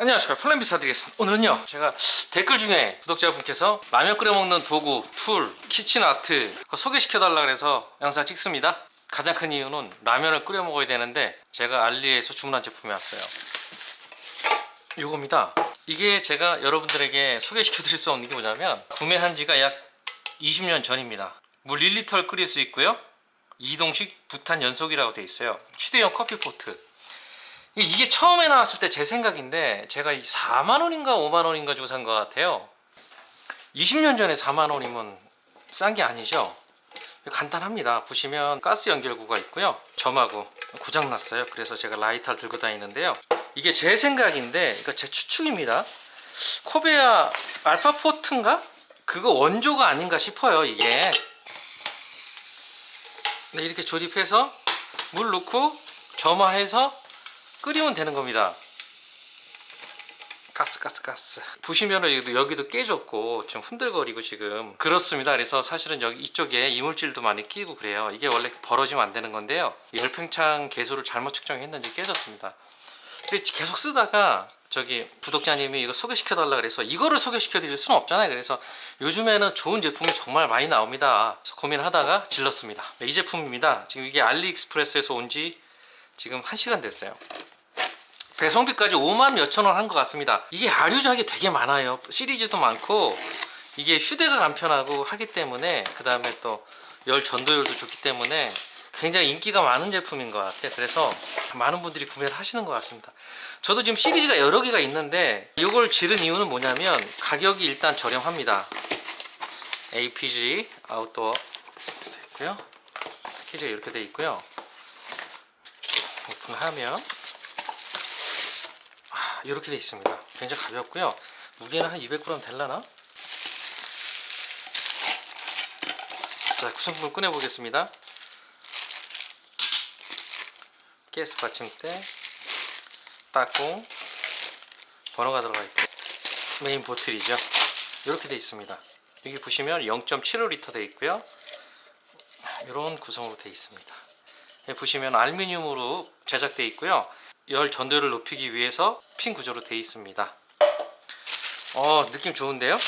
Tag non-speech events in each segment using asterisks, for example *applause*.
안녕하십니까. 플랜 비사 드리겠습니다. 오늘은요 제가 댓글 중에 구독자분께서 라면 끓여 먹는 도구, 툴, 키친 아트 그거 소개시켜 달라 그래서 영상 찍습니다. 가장 큰 이유는 라면을 끓여 먹어야 되는데 제가 알리에서 주문한 제품이 왔어요. 요겁니다. 이게 제가 여러분들에게 소개시켜 드릴 수 없는 게 뭐냐면 구매한 지가 약 20년 전입니다. 물 1리터를 끓일 수 있고요. 이동식 부탄 연속이라고 돼 있어요. 휴대용 커피포트 이게 처음에 나왔을 때 제 생각인데 제가 4만 원인가 5만 원인가 주고 산 것 같아요. 20년 전에 4만 원이면 싼 게 아니죠. 간단합니다. 보시면 가스 연결구가 있고요. 점하고 고장 났어요. 그래서 제가 라이터를 들고 다니는데요. 이게 제 생각인데 이거 제 추측입니다. 코베아 알파 포트인가? 그거 원조가 아닌가 싶어요. 이게 네, 이렇게 조립해서 물 넣고 점화해서 끓이면 되는 겁니다. 가스 가스 가스. 보시면은 여기도, 여기도 깨졌고 좀 흔들거리고 지금. 그렇습니다. 그래서 사실은 여기 이쪽에 이물질도 많이 끼고 그래요. 이게 원래 벌어지면 안 되는 건데요. 열팽창 개수를 잘못 측정했는지 깨졌습니다. 계속 쓰다가 저기 구독자님이 이거 소개시켜 달라 그래서 이거를 소개시켜 드릴 수는 없잖아요. 그래서 요즘에는 좋은 제품이 정말 많이 나옵니다. 고민하다가 질렀습니다. 네, 이 제품입니다. 지금 이게 알리익스프레스에서 온지 지금 1시간 됐어요 배송비까지 5만 몇천 원 한 것 같습니다. 이게 아류작이 되게 많아요. 시리즈도 많고 이게 휴대가 간편하고 하기 때문에 그 다음에 또 열 전도율도 좋기 때문에 굉장히 인기가 많은 제품인 것 같아요. 그래서 많은 분들이 구매를 하시는 것 같습니다. 저도 지금 시리즈가 여러 개가 있는데 이걸 지른 이유는 뭐냐면 가격이 일단 저렴합니다. APG 아웃도어 있고요. 패키지가 이렇게 돼 있고요. 오픈하면 이렇게 돼 있습니다. 굉장히 가볍고요. 무게는 한 200g 될라나? 자, 구성품을 꺼내 보겠습니다. 가스 받침대, 따공, 번호가 들어가 있고 메인 보틀이죠. 이렇게 돼 있습니다. 여기 보시면 0.75L 돼 있고요. 이런 구성으로 돼 있습니다. 보시면 알루미늄으로 제작되어 있고요. 열 전도율을 높이기 위해서 핀 구조로 되어 있습니다. 어 느낌 좋은데요?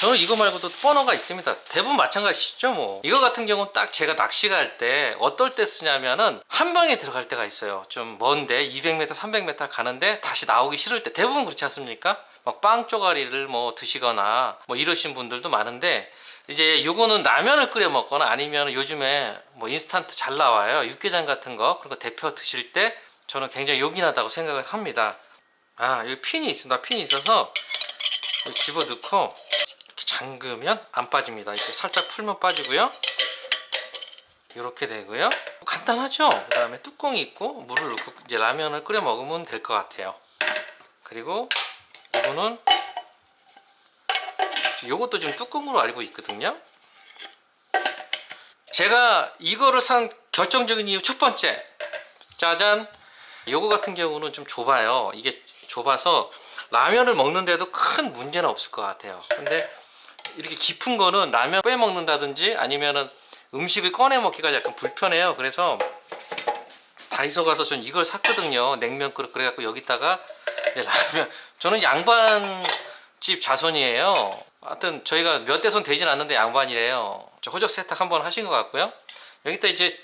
저는 이거 말고도 버너가 있습니다. 대부분 마찬가지죠 뭐. 이거 같은 경우는 딱 제가 낚시 갈 때 어떨 때 쓰냐면은 한 방에 들어갈 때가 있어요. 좀 먼데 200m, 300m 가는데 다시 나오기 싫을 때 대부분 그렇지 않습니까? 막 빵 쪼가리를 뭐 드시거나 뭐 이러신 분들도 많은데 이제 요거는 라면을 끓여 먹거나 아니면 요즘에 뭐 인스턴트 잘 나와요. 육개장 같은 거거 데펴 드실 때 저는 굉장히 요긴하다고 생각을 합니다. 아, 여기 핀이 있습니다. 핀이 있어서 집어 넣고 잠그면 안 빠집니다. 이렇게 살짝 풀면 빠지고요. 이렇게 되고요. 간단하죠? 그 다음에 뚜껑이 있고 물을 넣고 이제 라면을 끓여 먹으면 될 것 같아요. 그리고 이거는 요것도 지금 뚜껑으로 알고 있거든요. 제가 이거를 산 결정적인 이유 첫 번째 짜잔 요거 같은 경우는 좀 좁아요. 이게 좁아서 라면을 먹는데도 큰 문제는 없을 것 같아요. 근데 이렇게 깊은 거는 라면 빼 먹는다든지 아니면은 음식을 꺼내 먹기가 약간 불편해요. 그래서 다이소 가서 전 이걸 샀거든요. 냉면 그릇 그래갖고 여기다가 라면 저는 양반집 자손이에요. 하여튼 저희가 몇 대 손 되진 않는데 양반이래요. 저 호적 세탁 한번 하신 것 같고요. 여기다 이제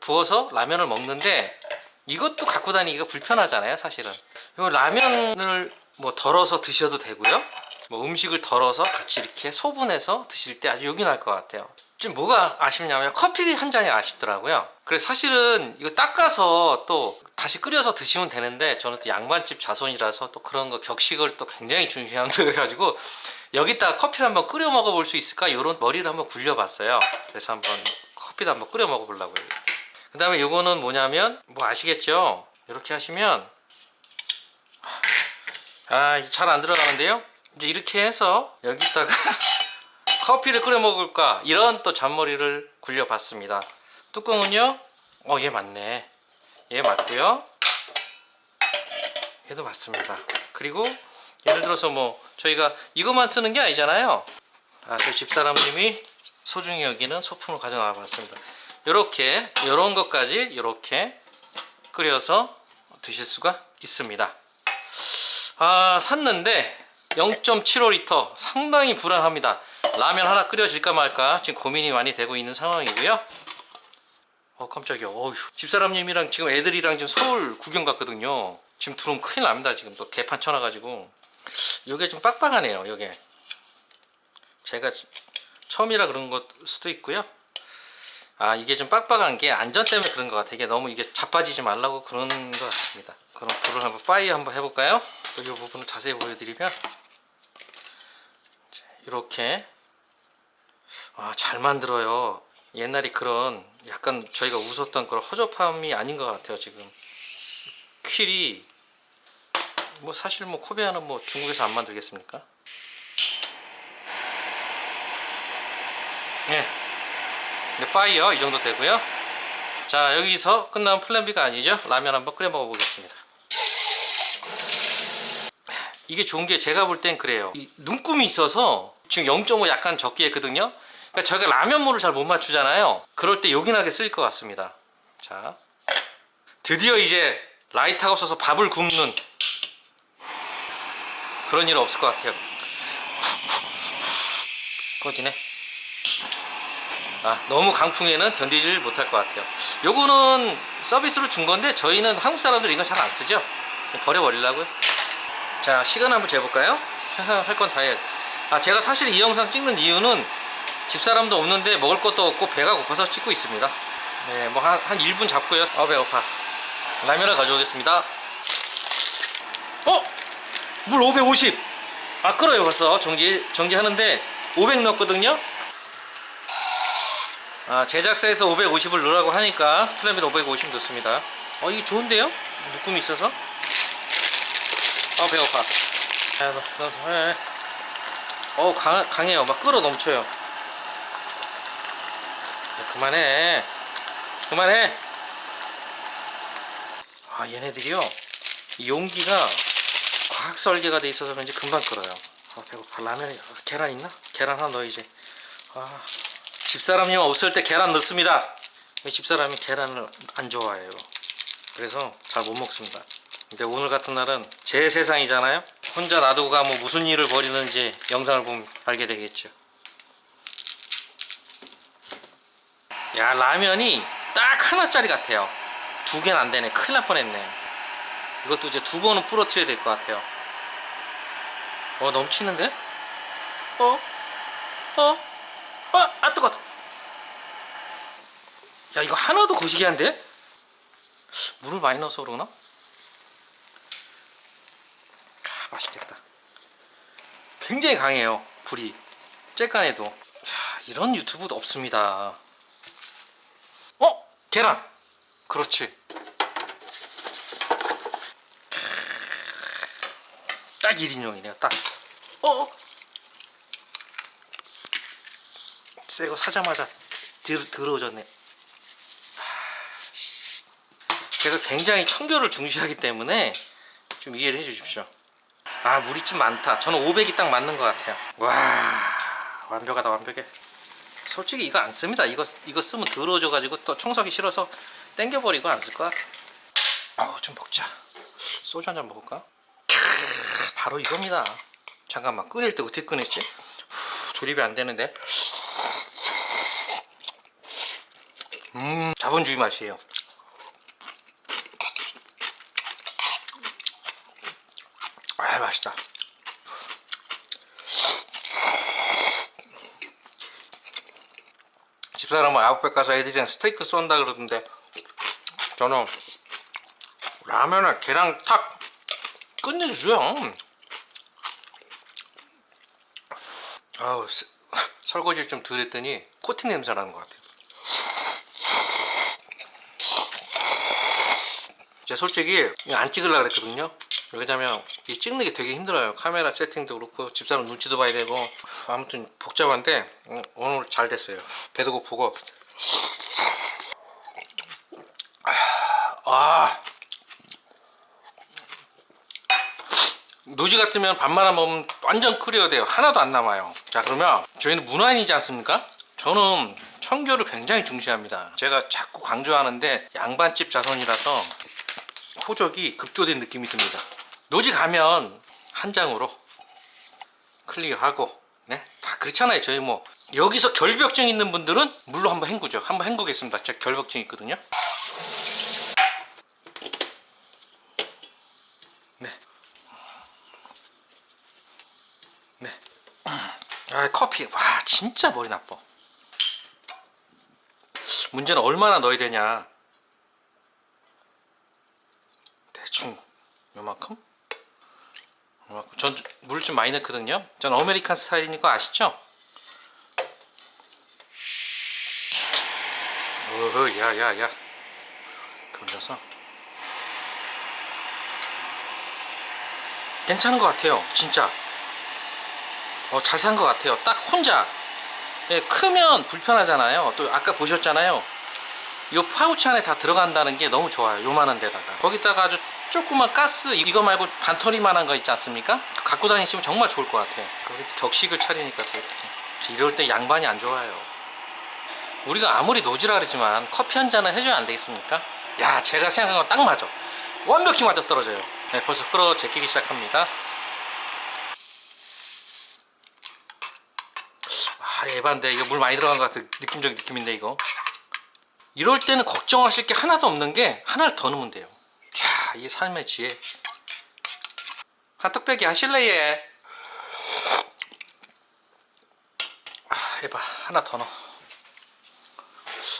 부어서 라면을 먹는데 이것도 갖고 다니기가 불편하잖아요, 사실은. 이거 라면을 뭐 덜어서 드셔도 되고요. 뭐 음식을 덜어서 같이 이렇게 소분해서 드실 때 아주 요긴할 것 같아요. 지금 뭐가 아쉽냐면 커피 한 잔이 아쉽더라고요. 그래서 사실은 이거 닦아서 또 다시 끓여서 드시면 되는데 저는 또 양반집 자손이라서 또 그런 거 격식을 또 굉장히 중시한다 그래가지고 여기다가 커피를 한번 끓여 먹어볼 수 있을까? 이런 머리를 한번 굴려봤어요. 그래서 한번 커피도 한번 끓여 먹어보려고요. 그 다음에 요거는 뭐냐면 뭐 아시겠죠? 이렇게 하시면 아 잘 안 들어가는데요? 이제 이렇게 해서 여기다가 *laughs* 커피를 끓여 먹을까 이런 또 잔머리를 굴려봤습니다. 뚜껑은요? 어 얘 맞네. 얘 맞고요. 얘도 맞습니다. 그리고 예를 들어서 뭐 저희가 이것만 쓰는 게 아니잖아요. 아, 저희 집사람님이 소중히 여기는 소품을 가져와 봤습니다. 이렇게 이런 것까지 이렇게 끓여서 드실 수가 있습니다. 아 샀는데 0.75리터. 상당히 불안합니다. 라면 하나 끓여질까 말까 지금 고민이 많이 되고 있는 상황이고요. 어 깜짝이야. 어휴 집사람님이랑 지금 애들이랑 지금 서울 구경 갔거든요. 지금 들어오면 큰일 납니다. 지금 또 개판 쳐놔가지고 요게 좀 빡빡하네요 요게. 제가 처음이라 그런 것 수도 있고요. 아 이게 좀 빡빡한 게 안전 때문에 그런 것 같아요. 이게 너무 이게 자빠지지 말라고 그런 것 같습니다. 그럼 불을 한번 파이 한번 해볼까요? 또이 부분을 자세히 보여드리면. 이렇게. 아, 잘 만들어요. 옛날에 그런 약간 저희가 웃었던 그런 허접함이 아닌 것 같아요. 지금. 퀼이 뭐 사실 뭐 코베아는 뭐 중국에서 안 만들겠습니까? 예. 네, 파이어 이 정도 되고요. 자 여기서 끝나면 플랜 B가 아니죠. 라면 한번 끓여 먹어보겠습니다. 이게 좋은 게 제가 볼 땐 그래요. 이 눈금이 있어서 지금 0.5 약간 적게 했거든요. 그러니까 저희가 라면물을 잘 못 맞추잖아요. 그럴 때 요긴하게 쓰일 것 같습니다. 자, 드디어 이제 라이터가 없어서 밥을 굽는 그런 일 없을 것 같아요. 꺼지네. 아, 너무 강풍에는 견디질 못할 것 같아요. 요거는 서비스로 준 건데 저희는 한국 사람들 이거 잘안 쓰죠. 버려버리려고요. 자 시간 한번 재볼까요? *laughs* 할 건 다 해. 아 제가 사실 이 영상 찍는 이유는 집사람도 없는데 먹을 것도 없고 배가 고파서 찍고 있습니다. 네, 뭐 한 한 1분 잡고요. 아 배고파. 라면을 가져오겠습니다. 어? 물 550. 아 끓어요 벌써 정지 정지하는데 500 넣었거든요. 아 제작사에서 550을 넣으라고 하니까 플랜빗 550 넣습니다. 어 이게 좋은데요? 묶음이 있어서. 아 배고파. 야, 너, 너, 해. 어 강, 강해요. 막 끓어 넘쳐요. 야, 그만해. 그만해. 아 얘네들이요. 이 용기가 과학 설계가 돼 있어서 그런지 금방 끓어요. 아 배고파. 라면에 아, 계란 있나? 계란 하나 넣어야지. 아 집사람님 없을 때 계란 넣습니다. 이 집사람이 계란을 안 좋아해요. 그래서 잘 못 먹습니다. 근데 오늘 같은 날은 제 세상이잖아요. 혼자 놔두고 가면 무슨 일을 벌이는지 영상을 보면 알게 되겠죠. 야 라면이 딱 하나짜리 같아요. 두 개는 안 되네. 큰일 날 뻔했네. 이것도 이제 두 번은 부러뜨려야 될 것 같아요. 어 넘치는데? 어? 어? 어? 아 뜨거. 야 이거 하나도 거시기한데? 물을 많이 넣어서 그러나? 아, 맛있겠다. 굉장히 강해요. 불이. 쬐깐해도. 야, 이런 유튜브도 없습니다. 어? 계란. 그렇지. 딱 1인용이네요. 딱. 어? 새거 사자마자 들, 들어오졌네. 제가 굉장히 청결을 중시하기 때문에 좀 이해를 해주십시오. 아 물이 좀 많다. 저는 500이 딱 맞는 것 같아요. 와 완벽하다 완벽해. 솔직히 이거 안 씁니다. 이거 이거 쓰면 더러워져 가지고 또 청소하기 싫어서 땡겨버리고 안 쓸 것 같아. 아우 좀 먹자. 소주 한 잔 먹을까? 캬, 바로 이겁니다. 잠깐만 끓일 때 어떻게? 후, 조립이 안 되는데. 음 자본주의 맛이에요. 아 맛있다. 집사람은 아웃백 가서 애들이랑 스테이크 쏜다 그러던데 저는 라면을 계란 탁 끝내주죠. 아우 스- *laughs* 설거지를 좀 덜 했더니 코팅 냄새 나는 것 같아요. 제가 솔직히 안 찍으려고 그랬거든요. 왜냐면 이 찍는 게 되게 힘들어요. 카메라 세팅도 그렇고 집사람 눈치도 봐야 되고 아무튼 복잡한데 음, 오늘 잘 됐어요. 배도 고프고 아 노지 같으면 밥만 먹으면 완전 끓여야 돼요. 하나도 안 남아요. 자 그러면 저희는 문화인이지 않습니까? 저는 청결을 굉장히 중시합니다. 제가 자꾸 강조하는데 양반집 자손이라서 호적이 급조된 느낌이 듭니다. 노지 가면 한 장으로 클리어하고 네, 다 그렇잖아요. 저희 뭐 여기서 결벽증 있는 분들은 물로 한번 헹구죠. 한번 헹구겠습니다. 제가 결벽증 있거든요. 네. 네. 아, 커피. 와, 진짜 머리 나빠. 문제는 얼마나 넣어야 되냐. 대충 요만큼? 요만큼. 전 물 좀 많이 넣거든요. 전 아메리칸 스타일인 거 아시죠? 어허, 야, 야, 야. 돌려서. 괜찮은 것 같아요. 진짜. 어, 잘 산 것 같아요. 딱 혼자. 예, 크면 불편하잖아요. 또 아까 보셨잖아요. 이 파우치 안에 다 들어간다는 게 너무 좋아요. 요만한 데다가. 거기다가 아주 조그만 가스 이거 말고 반터리만한 거 있지 않습니까? 갖고 다니시면 정말 좋을 것 같아요. 격식을 차리니까 또 이렇게. 이럴 때 양반이 안 좋아요. 우리가 아무리 노지라 그러지만 커피 한 잔은 해줘야 안 되겠습니까? 야, 제가 생각한 건 딱 맞아. 완벽히 맞아 떨어져요. 네, 벌써 끓어 제끼기 시작합니다. 아, 에반데 이거 물 많이 들어간 것 같은 느낌적인 느낌인데 이거. 이럴 때는 걱정하실 게 하나도 없는 게 하나를 더 넣으면 돼요. 야, 이게 삶의 지혜. 한 뚝배기 하실래 얘? 아, 해봐 하나 더 넣어.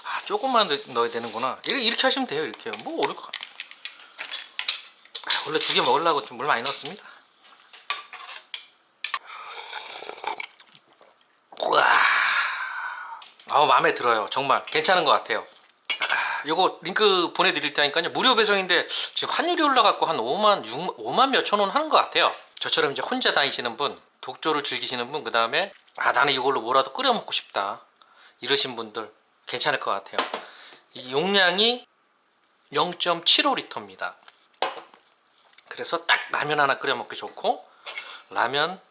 아, 조금만 넣- 넣어야 되는구나. 이렇게, 하시면 돼요. 이렇게 뭐것 같아. 아, 원래 두 개 먹으려고 좀 물 많이 넣었습니다. 우와. 아우 마음에 들어요. 정말 괜찮은 것 같아요. 아, 요거 링크 보내드릴 테니까요. 무료 배송인데 지금 환율이 올라갔고 한 5만 6만 5만 몇천 원 하는 것 같아요. 저처럼 이제 혼자 다니시는 분, 독조를 즐기시는 분, 그 다음에 아 나는 이걸로 뭐라도 끓여 먹고 싶다 이러신 분들 괜찮을 것 같아요. 이 용량이 0.75리터입니다. 그래서 딱 라면 하나 끓여 먹기 좋고 라면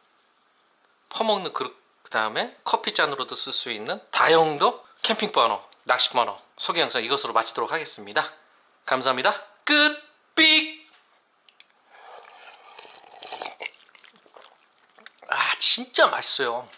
퍼먹는 그릇 그 다음에 커피 잔으로도 쓸 수 있는 다용도 캠핑 버너 낚시 버너 소개 영상 이것으로 마치도록 하겠습니다. 감사합니다. 끝! 삑! 아 진짜 맛있어요.